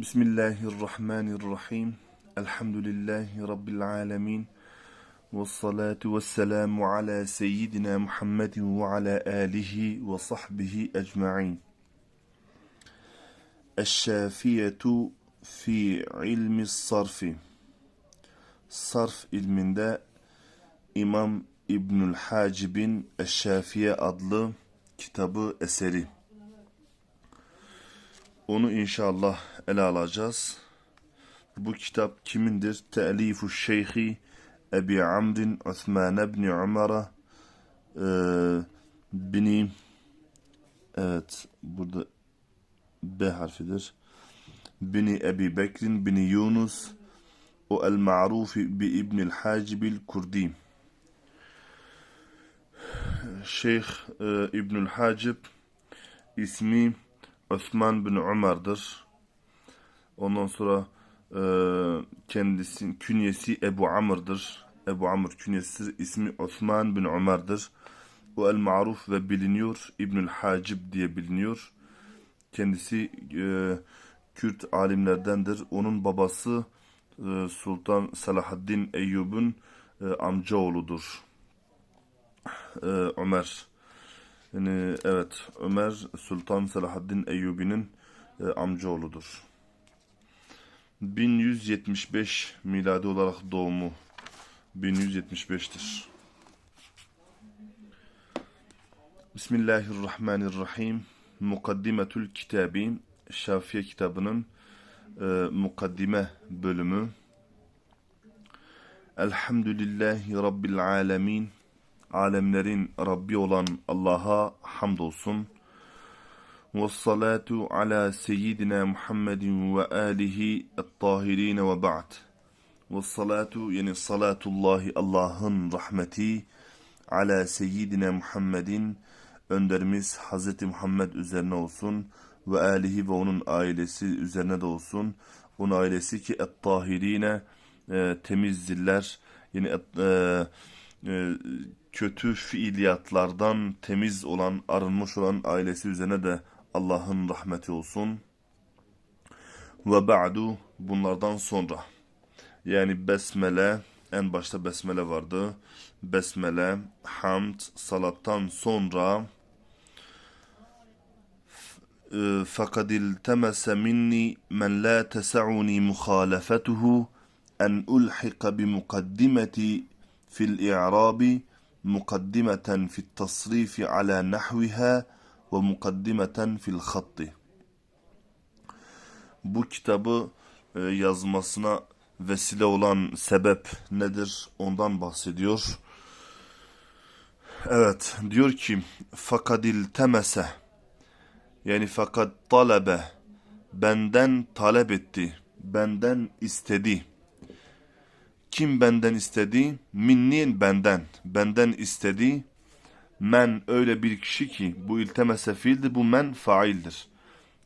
Bismillahirrahmanirrahim. Elhamdülillahi Rabbil alemin. Ve salatu ve selamu ala seyyidina Muhammedin ve ala alihi ve sahbihi ecma'in. Eşşafiyetu fi ilmi sarfi. Sarf ilminde İmam İbnül Hacib'in Eşşafiye adlı kitabı eseri. Onu inşallah ele alacağız. Bu kitap kimindir? Te'lifu Şeyhi Ebi Amrin Osman ibn Umar'a e, bini evet burada B harfidir. Bini Ebi Bekrin bini Yunus o el ma'rufi bi İbnil Hacibil Kurdi. Şeyh e, İbnül Hacib ismi Osman bin Ömer'dir. Ondan sonra e, kendisi künyesi Ebu Amr'dır. Ebu Amr künyesi ismi Osman bin Ömer'dir. O el maruf ve biliniyor İbnül Hacib diye biliniyor. Kendisi e, Kürt alimlerdendir. Onun babası e, Sultan Salahaddin Eyyub'un e, amcaoğludur. E, Ömer. Yani evet Ömer Sultan Selahaddin Eyyubi'nin e, amcaoğludur. 1175 miladi olarak doğumu 1175'tir. Bismillahirrahmanirrahim. Mukaddimetül Kitabi Şafiye kitabının e, mukaddime bölümü. Elhamdülillahi Rabbil alemin alemlerin Rabbi olan Allah'a hamdolsun. Ve salatu ala seyyidina Muhammedin ve alihi et-tahirine ve ba'd. Ve salatu yani salatullahi Allah'ın rahmeti ala seyyidina Muhammedin önderimiz Hazreti Muhammed üzerine olsun ve alihi ve onun ailesi üzerine de olsun. Onun ailesi ki et-tahirine e, temiz yani e, e, kötü fiiliyatlardan temiz olan, arınmış olan ailesi üzerine de Allah'ın rahmeti olsun. Ve ba'du bunlardan sonra. Yani besmele, en başta besmele vardı. Besmele, hamd, salattan sonra فَقَدْ الْتَمَسَ مِنِّي مَنْ لَا تَسَعُنِي مُخَالَفَتُهُ أَنْ أُلْحِقَ بِمُقَدِّمَةِ فِي الْإِعْرَابِ mukaddimeten fi tasrifi ala nahviha ve mukaddimeten fil hatti. Bu kitabı e, yazmasına vesile olan sebep nedir? Ondan bahsediyor. Evet, diyor ki fakadil temese yani fakat talebe benden talep etti, benden istedi Kim benden istedi? Minni benden. Benden istedi. Men öyle bir kişi ki bu iltemese fiildir. Bu men faildir.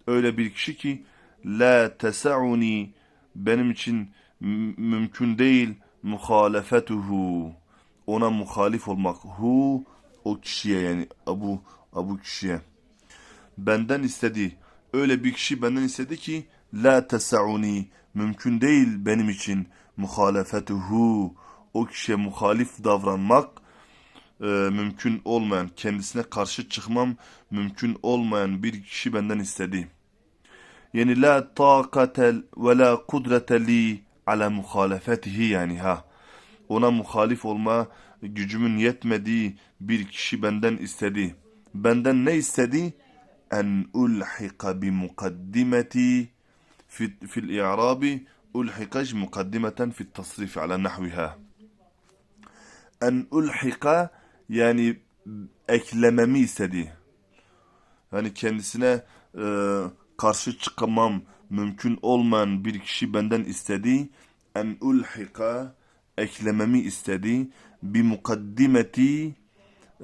Öyle bir kişi ki la tesa'uni benim için mümkün değil muhalefetuhu ona muhalif olmak hu o kişiye yani abu abu kişiye benden istedi öyle bir kişi benden istedi ki la tesa'uni mümkün değil benim için muhalefetuhu o kişiye muhalif davranmak e, mümkün olmayan, kendisine karşı çıkmam mümkün olmayan bir kişi benden istedi. Yani la taqatel ve la kudrete li ala muhalefetihi yani ha. Ona muhalif olma gücümün yetmediği bir kişi benden istedi. Benden ne istedi? En ulhika bi mukaddimeti fil i'rabi ulhikaj mukaddimeten fit tasrif ala nahviha. En ulhika yani eklememi istedi. Yani kendisine e, karşı çıkamam mümkün olmayan bir kişi benden istedi. En ulhika eklememi istedi. Bir mukaddimeti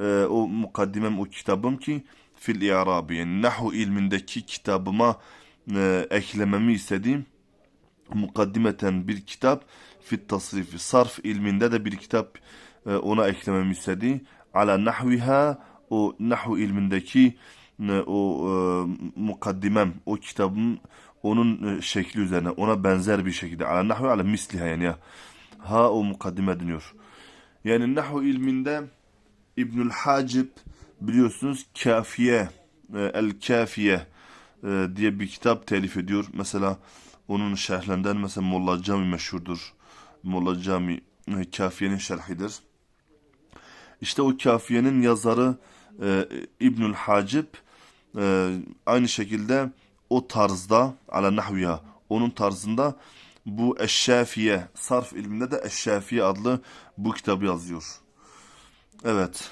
e, o mukaddimem o kitabım ki fil i'rabi yani nahu ilmindeki kitabıma e, eklememi istedi mukaddimeten bir kitap fit tasrifi sarf ilminde de bir kitap e, ona eklememi istedi. Ala nahviha o nahu ilmindeki e, o e, mukaddimem o kitabın onun e, şekli üzerine ona benzer bir şekilde ala nahvi ala misliha yani ya ha o mukaddime deniyor. Yani nahu ilminde İbnül Hacib biliyorsunuz kafiye e, el kafiye e, diye bir kitap telif ediyor. Mesela onun şerhlerinden mesela Molla Cami meşhurdur. Molla Cami e, kafiyenin şerhidir. İşte o kafiyenin yazarı e, İbnül Hacib e, aynı şekilde o tarzda ala nahviya onun tarzında bu Eşşafiye sarf ilminde de Eşşafiye adlı bu kitabı yazıyor. Evet.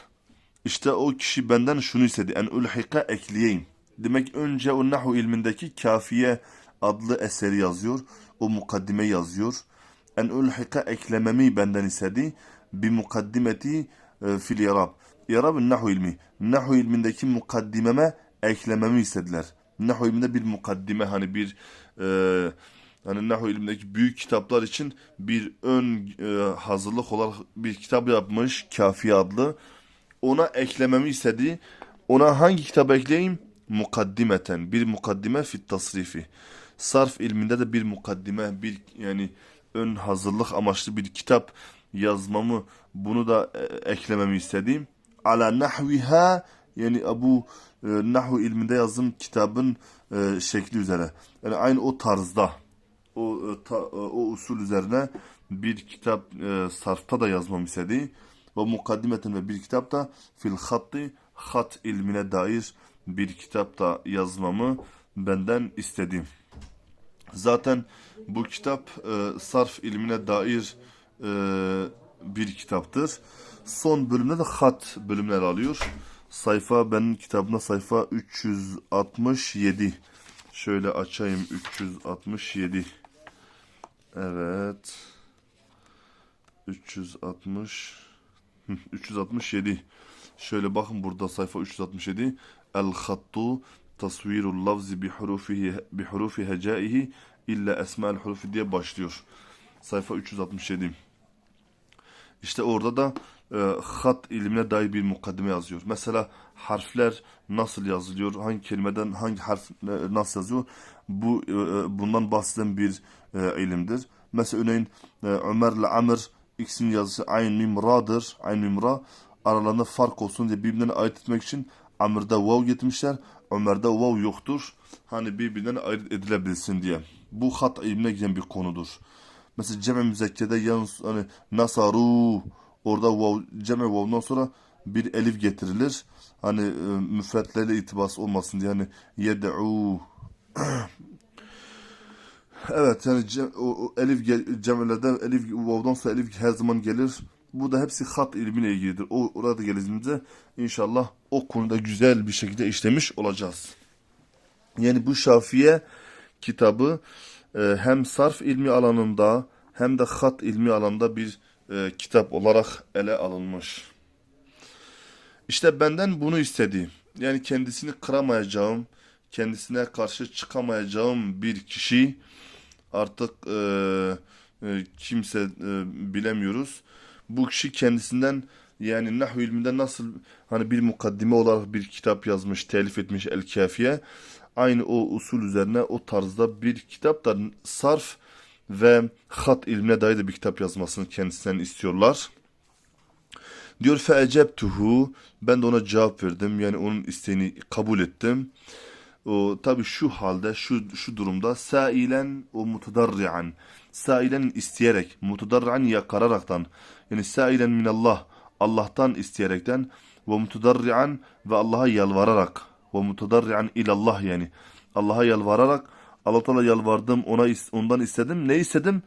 İşte o kişi benden şunu istedi. En ulhika ekleyeyim. Demek önce o nahu ilmindeki kafiye adlı eseri yazıyor. O mukaddime yazıyor. En ulhika eklememi benden istedi. Bir mukaddimeti e, fil yarab. Yarab nahu ilmi. Nahu ilmindeki mukaddimeme eklememi istediler. Nahu ilminde bir mukaddime hani bir e, hani Nahu ilimdeki büyük kitaplar için bir ön e, hazırlık olarak bir kitap yapmış Kafi adlı. Ona eklememi istedi. Ona hangi kitap ekleyeyim? Mukaddimeten. Bir mukaddime fit tasrifi. Sarf ilminde de bir mukaddime, bir yani ön hazırlık amaçlı bir kitap yazmamı bunu da e, eklememi istediğim. Ala nahviha yani bu e, nahu ilminde yazdığım kitabın e, şekli üzere. Yani aynı o tarzda o e, ta, e, o usul üzerine bir kitap e, sarfta da yazmam istedi. Ve mukaddimeten ve bir kitap da fil hatti hat ilmine dair bir kitap da yazmamı benden istedi. Zaten bu kitap e, sarf ilmine dair e, bir kitaptır. Son bölümde de hat bölümler alıyor. Sayfa benim kitabımda sayfa 367. Şöyle açayım 367. Evet. 360 367. Şöyle bakın burada sayfa 367. El hattu tasvirul lafzi bi hurufi hecaihi illa esma'l hurufi diye başlıyor. Sayfa 367. İşte orada da e, hat ilmine dair bir mukaddime yazıyor. Mesela harfler nasıl yazılıyor, hangi kelimeden hangi harf e, nasıl yazıyor, bu e, e, bundan bahseden bir e, ilimdir. Mesela örneğin e, Ömer ile Amr ikisinin yazısı aynı mimradır, aynı mimra. Aralarında fark olsun diye birbirine ayırt etmek için Amr'da vav getirmişler, Ömer'de vav yoktur. Hani birbirinden ayırt edilebilsin diye. Bu hat ilmine giden bir konudur. Mesela cem-i müzekkede yalnız hani nasaru orada vav, cem-i vav'dan sonra bir elif getirilir. Hani e, müfretlerle itibas olmasın diye hani yed'u Evet yani cem, o, o elif cemlerde elif vav'dan sonra elif her zaman gelir. Bu da hepsi hat ilmiyle ilgilidir. O orada geldiğimizde inşallah o konuda güzel bir şekilde işlemiş olacağız. Yani bu Şafiye kitabı e, hem sarf ilmi alanında hem de hat ilmi alanda bir e, kitap olarak ele alınmış. İşte benden bunu istedi. Yani kendisini kıramayacağım, kendisine karşı çıkamayacağım bir kişi artık e, e, kimse e, bilemiyoruz. Bu kişi kendisinden yani nahu ilminde nasıl hani bir mukaddime olarak bir kitap yazmış, telif etmiş El Kafiye. Aynı o usul üzerine o tarzda bir kitap da sarf ve hat ilmine dair de bir kitap yazmasını kendisinden istiyorlar. Diyor feecebtuhu ben de ona cevap verdim. Yani onun isteğini kabul ettim. O tabi şu halde şu şu durumda sailen o mutadarrian sailen isteyerek mutadarrian yakararaktan yani sailen minallah Allah'tan isteyerekten ve mutadarrian ve Allah'a yalvararak ve mutadarrian ilallah yani. Allah'a yalvararak Allah Teala yalvardım ona ondan istedim. Ne istedim?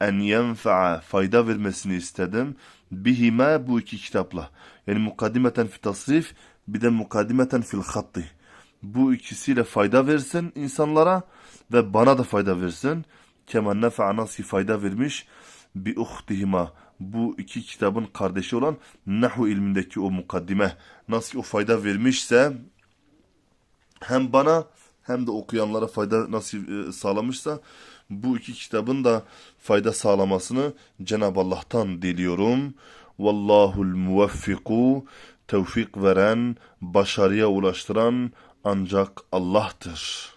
En yenfa'a fayda vermesini istedim. Bihime bu iki kitapla. Yani mukaddimeten fi tasrif bir de mukaddimeten fil hatti bu ikisiyle fayda versin insanlara ve bana da fayda versin. Kemal nefa'a nasıl fayda vermiş bi uhtihima bu iki kitabın kardeşi olan Nahu ilmindeki o mukaddime nasıl o fayda vermişse hem bana hem de okuyanlara fayda nasıl e, sağlamışsa bu iki kitabın da fayda sağlamasını Cenab-ı Allah'tan diliyorum. Vallahul muveffiku tevfik veren, başarıya ulaştıran ancak Allah'tır.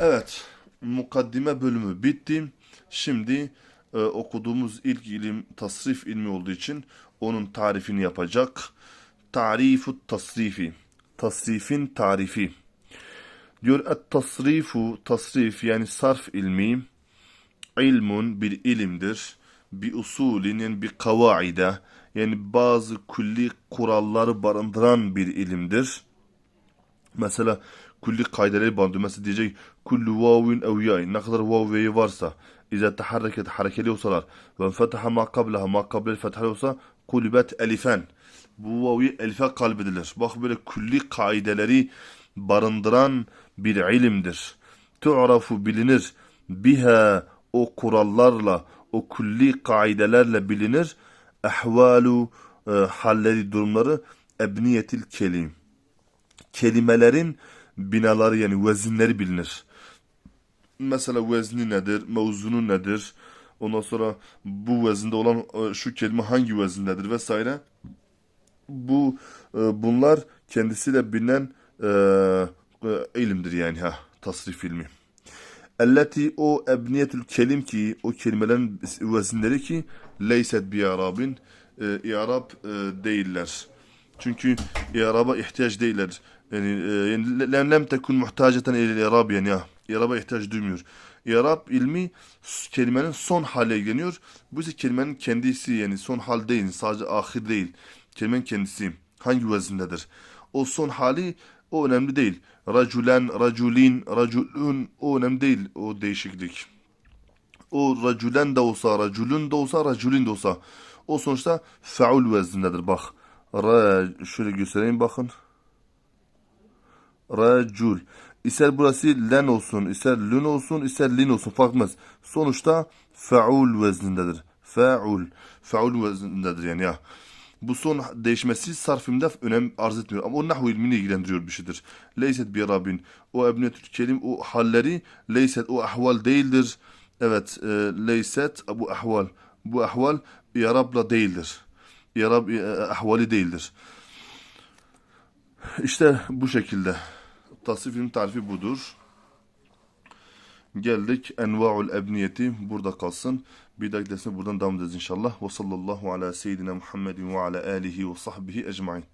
Evet, mukaddime bölümü bitti. Şimdi e, okuduğumuz ilk ilim tasrif ilmi olduğu için onun tarifini yapacak. Tarifu tasrifi. Tasrifin tarifi. Diyor et tasrifu, tasrif yani sarf ilmi ilmun bir ilimdir. Bir usulün yani bir kavaide yani bazı külli kuralları barındıran bir ilimdir. Mesela kulli kaideleri bandı. Mesela diyecek kullu vavin ev yay. Ne kadar vav ve yay varsa. İza teharreket harekeli olsalar. Ve fetaha ma kablaha ma kablel fethalı olsa kulibet elifen. Bu vavi elife kalbedilir. Bak böyle külli kaideleri barındıran bir ilimdir. Tu'rafu bilinir. Biha o kurallarla, o külli kaidelerle bilinir. Ehvalu e, halleri, durumları ebniyetil kelim kelimelerin binaları yani vezinleri bilinir. Mesela vezni nedir, mevzunu nedir, ondan sonra bu vezinde olan e, şu kelime hangi vezindedir vesaire. Bu e, bunlar kendisiyle bilinen e, e, ilimdir yani ha tasrif ilmi. Elleti o ebniyetül kelim ki o kelimelerin vezinleri ki leyset bi arabin e, İarab e, değiller. Çünkü İarab'a ihtiyaç değiller. Yani, e, yani lem, lem tekun muhtaceten il İarab yani ya. İarab'a ihtiyaç duymuyor. İarab ilmi kelimenin son hale ilgileniyor. Bu ise kelimenin kendisi yani son hal değil. Sadece ahir değil. Kelimenin kendisi. Hangi vezindedir? O son hali o önemli değil. Raculen, raculin, raculun o önemli değil. O değişiklik o raculen de olsa, raculun da olsa, raculin de olsa. O sonuçta faul veznindedir. Bak. Ra, şöyle göstereyim bakın. Racul. İster burası len olsun, ister lün olsun, ister lin olsun fark etmez. Sonuçta faul veznindedir. Faul. Faul veznindedir yani ya. Bu son değişmesi sarfimde önem arz etmiyor. Ama o nahvu ilmini ilgilendiriyor bir şeydir. Leyset bir Rabbin. O ebnetül kelim, o halleri, leyset o ahval değildir. Evet, e, leyset bu ahval. Bu ahval yarabla değildir. Yarab e, ahvali değildir. İşte bu şekilde. Tasrifin tarifi budur. Geldik enva'ul ebniyeti burada kalsın. Bir dahaki dersine buradan devam edeceğiz inşallah. Ve sallallahu ala seyyidina Muhammedin ve ala alihi ve sahbihi ecmain.